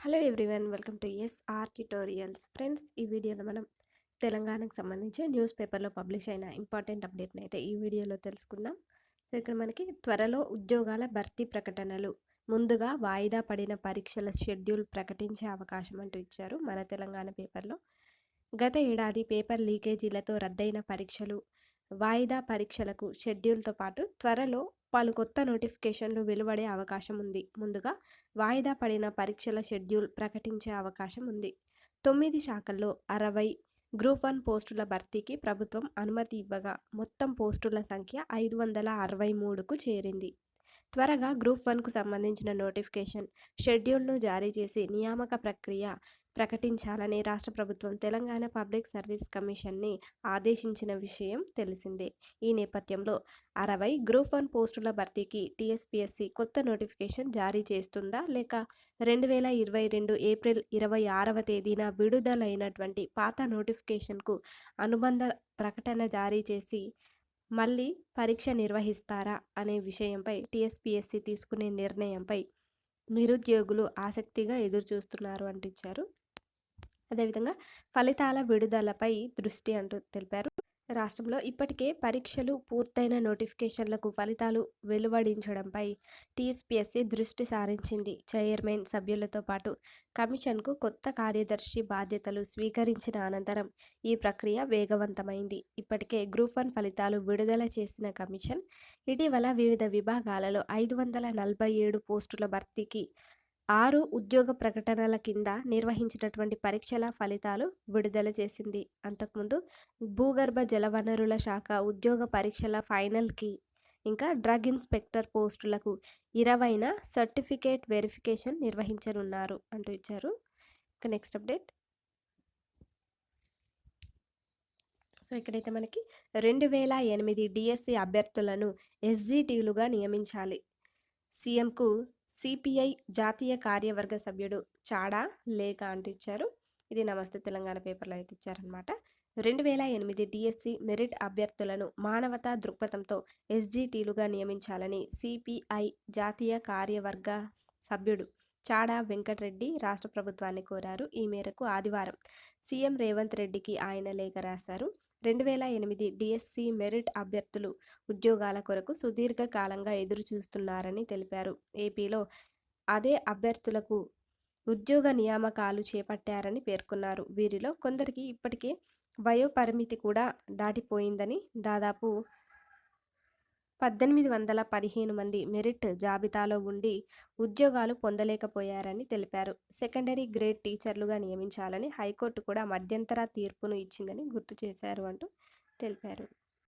Hello everyone welcome to SR tutorials. Friends ఈ వీడియోలో మనం తెలంగాణకు సంబంధించి న్యూస్ పేపర్లో పబ్లిష్ అయిన ఇంపార్టెంట్ అప్డేట్ని అయితే ఈ వీడియోలో తెలుసుకుందాం. సో ఇక్కడ మనకి త్వరలో ఉద్యోగాల భర్తీ ప్రకటనలు ముందుగా వాయిదా పడిన పరీక్షల షెడ్యూల్ ప్రకటించే అవకాశం అంటూ ఇచ్చారు మన తెలంగాణ పేపర్లో. గత ఏడాది పేపర్ లీకేజీలతో రద్దయిన పరీక్షలు వాయిదా పరీక్షలకు షెడ్యూల్తో పాటు త్వరలో పలు కొత్త నోటిఫికేషన్లు వెలువడే అవకాశం ఉంది. ముందుగా వాయిదా పడిన పరీక్షల షెడ్యూల్ ప్రకటించే అవకాశం ఉంది. తొమ్మిది శాఖల్లో అరవై గ్రూప్ వన్ పోస్టుల భర్తీకి ప్రభుత్వం అనుమతి ఇవ్వగా మొత్తం పోస్టుల సంఖ్య ఐదు వందల అరవై మూడుకు చేరింది. త్వరగా గ్రూప్ వన్కు సంబంధించిన నోటిఫికేషన్ షెడ్యూల్ను జారీ చేసి నియామక ప్రక్రియ ప్రకటించాలని రాష్ట్ర ప్రభుత్వం తెలంగాణ పబ్లిక్ సర్వీస్ కమిషన్ని ఆదేశించిన విషయం తెలిసిందే. ఈ నేపథ్యంలో అరవై గ్రూప్ వన్ పోస్టుల భర్తీకి టీఎస్పీఎస్సీ కొత్త నోటిఫికేషన్ జారీ చేస్తుందా లేక రెండు వేల ఇరవై రెండు ఏప్రిల్ ఇరవై ఆరవ తేదీన విడుదలైనటువంటి పాత నోటిఫికేషన్కు అనుబంధ ప్రకటన జారీ చేసి మళ్ళీ పరీక్ష నిర్వహిస్తారా అనే విషయంపై టీఎస్పీఎస్సీ తీసుకునే నిర్ణయంపై నిరుద్యోగులు ఆసక్తిగా ఎదురుచూస్తున్నారు అంటించారు. అదేవిధంగా ఫలితాల విడుదలపై దృష్టి అంటూ తెలిపారు. రాష్ట్రంలో ఇప్పటికే పరీక్షలు పూర్తయిన నోటిఫికేషన్లకు ఫలితాలు వెలువడించడంపై టీఎస్పీఎస్సీ దృష్టి సారించింది. చైర్మన్ సభ్యులతో పాటు కమిషన్కు కొత్త కార్యదర్శి బాధ్యతలు స్వీకరించిన అనంతరం ఈ ప్రక్రియ వేగవంతమైంది. ఇప్పటికే గ్రూప్ వన్ ఫలితాలు విడుదల చేసిన కమిషన్ ఇటీవల వివిధ విభాగాలలో ఐదు వందల నలభై ఏడు పోస్టుల భర్తీకి ఆరు ఉద్యోగ ప్రకటనల కింద నిర్వహించినటువంటి పరీక్షల ఫలితాలు విడుదల చేసింది. అంతకుముందు భూగర్భ జలవనరుల శాఖ ఉద్యోగ పరీక్షల ఫైనల్కి ఇంకా డ్రగ్ ఇన్స్పెక్టర్ పోస్టులకు ఇరవైన సర్టిఫికేట్ వెరిఫికేషన్ నిర్వహించనున్నారు అంటూ ఇచ్చారు. ఇక నెక్స్ట్ అప్డేట్. సో ఇక్కడైతే మనకి రెండు వేల ఎనిమిది డిఎస్సి అభ్యర్థులను ఎస్జిటీలుగా నియమించాలి. సీఎంకు సిపిఐ జాతీయ కార్యవర్గ సభ్యుడు చాడా లేఖ అంటించారు ఇది నమస్తే తెలంగాణ పేపర్లో అయితే ఇచ్చారనమాట రెండు వేల ఎనిమిది డిఎస్సి మెరిట్ అభ్యర్థులను మానవతా దృక్పథంతో ఎస్జిటీలుగా నియమించాలని సిపిఐ జాతీయ కార్యవర్గ సభ్యుడు చాడా వెంకటరెడ్డి రాష్ట్ర ప్రభుత్వాన్ని కోరారు. ఈ మేరకు ఆదివారం సీఎం రేవంత్ రెడ్డికి ఆయన లేఖ రాశారు. రెండు వేల ఎనిమిది డిఎస్సి మెరిట్ అభ్యర్థులు ఉద్యోగాల కొరకు సుదీర్ఘకాలంగా ఎదురు చూస్తున్నారని తెలిపారు. ఏపీలో అదే అభ్యర్థులకు ఉద్యోగ నియామకాలు చేపట్టారని పేర్కొన్నారు. వీరిలో కొందరికి ఇప్పటికే వయోపరిమితి కూడా దాటిపోయిందని దాదాపు పద్దెనిమిది వందల పదిహేను మంది మెరిట్ జాబితాలో ఉండి ఉద్యోగాలు పొందలేకపోయారని తెలిపారు. సెకండరీ గ్రేడ్ టీచర్లుగా నియమించాలని హైకోర్టు కూడా మధ్యంతర తీర్పును ఇచ్చిందని గుర్తు చేశారు అంటూ తెలిపారు.